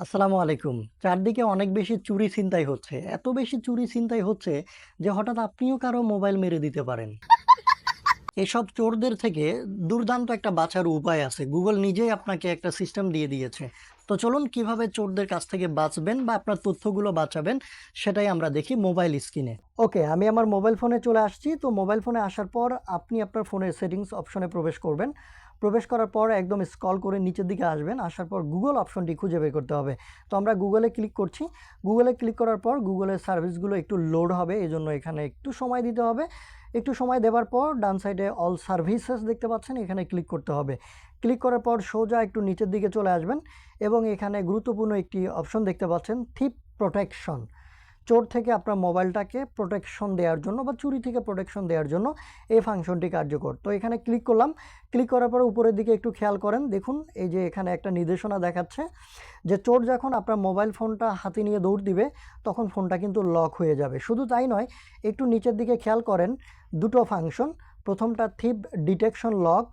আসসালামু আলাইকুম। চারদিকে অনেক বেশি চুরি ছিনতাই হচ্ছে। এত বেশি চুরি ছিনতাই হচ্ছে যে হঠাৎ আপনিও কারও মোবাইল মেরে দিতে পারেন। এসব চোরদের থেকে দুর্দান্ত একটা বাঁচার উপায় আছে। গুগল নিজেই আপনাকে একটা সিস্টেম দিয়ে দিয়েছে। তো চলুন কীভাবে চোরদের কাছ থেকে বাঁচবেন বা আপনার তথ্যগুলো বাঁচাবেন সেটাই আমরা দেখি মোবাইল স্ক্রিনে। ওকে, আমি আমার মোবাইল ফোনে চলে আসছি। তো মোবাইল ফোনে আসার পর আপনি আপনার ফোনের সেটিংস অপশনে প্রবেশ করবেন। প্রবেশ করার পর একদম স্কল করে নিচের দিকে আসবেন, আসার পর গুগল অপশনটি খুঁজে বের করতে হবে। তো আমরা গুগলে ক্লিক করছি। গুগলে ক্লিক করার পর গুগলের সার্ভিসগুলো একটু লোড হবে, এজন্য এখানে একটু সময় দিতে হবে। একটু সময় দেওয়ার পর ডান সাইডে অল সার্ভিসেস দেখতে পাচ্ছেন, এখানে ক্লিক করতে হবে। ক্লিক করার পর সোজা একটু নিচের দিকে চলে আসবেন এবং এখানে গুরুত্বপূর্ণ একটি অপশন দেখতে পাচ্ছেন থিপ প্রোটেকশন চোর থেকে আপনার মোবাইলটাকে প্রোটেকশন দেওয়ার জন্য বা চুরি থেকে প্রোটেকশন দেওয়ার জন্য এই ফাংশনটি কার্যকর। তো এখানে ক্লিক করলাম। ক্লিক করার পর উপরের দিকে একটু খেয়াল করেন। দেখুন, এই যে এখানে একটা নির্দেশনা দেখাচ্ছে যে চোর যখন আপনার মোবাইল ফোনটা হাতে নিয়ে দৌড় দিবে, তখন ফোনটা কিন্তু লক হয়ে যাবে। শুধু তাই নয়, একটু নিচের দিকে খেয়াল করেন, দুটো ফাংশন প্রথমটা থিপ ডিটেকশন লক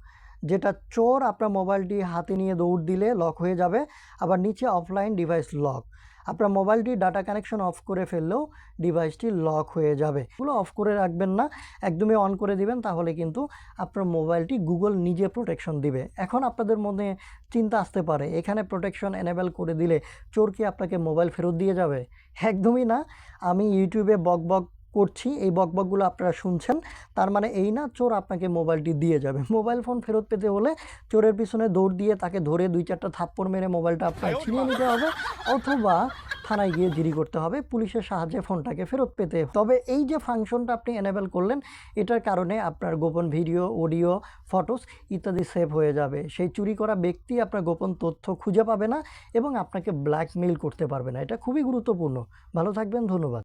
যেটা চোর আপনার মোবাইলটি হাতে নিয়ে দৌড় দিলে লক হয়ে যাবে, আবার নিচে অফলাইন ডিভাইস লক আপনার মোবাইলটি ডাটা কানেকশন অফ করে ফেললেও ডিভাইসটি লক হয়ে যাবে। এগুলো অফ করে রাখবেন না, একদমই অন করে দিবেন, তাহলে কিন্তু আপনার মোবাইলটি গুগল নিজে প্রোটেকশন দিবে। এখন আপনাদের মনে চিন্তা আসতে পারে, এখানে প্রোটেকশন এনেবেল করে দিলে চোর কি আপনাকে মোবাইল ফেরত দিয়ে যাবে? একদমই না। আমি ইউটিউবে বক বক করছি, এই বকবকগুলো আপনারা শুনছেন। তার মানে এই না, চোর আপনাকে মোবাইলটি দিয়ে যাবে। মোবাইল ফোন ফেরত পেতে হলে চোরের পিছনে দৌড় দিয়ে তাকে ধরে দুই চারটা থাপ্পড় মেরে মোবাইলটা আপনার ছিনিয়ে নিতে হবে, অথবা থানায় গিয়ে জিডি করতে হবে, পুলিশের সাহায্যে ফোনটাকে ফেরত পেতে তবে এই যে ফাংশনটা আপনি এনেবেল করলেন, এটার কারণে আপনার গোপন ভিডিও, অডিও, ফটোস ইত্যাদি সেভ হয়ে যাবে। সেই চুরি করা ব্যক্তি আপনার গোপন তথ্য খুঁজে পাবে না এবং আপনাকে ব্ল্যাকমেইল করতে পারবে না। এটা খুবই গুরুত্বপূর্ণ। ভালো থাকবেন, ধন্যবাদ।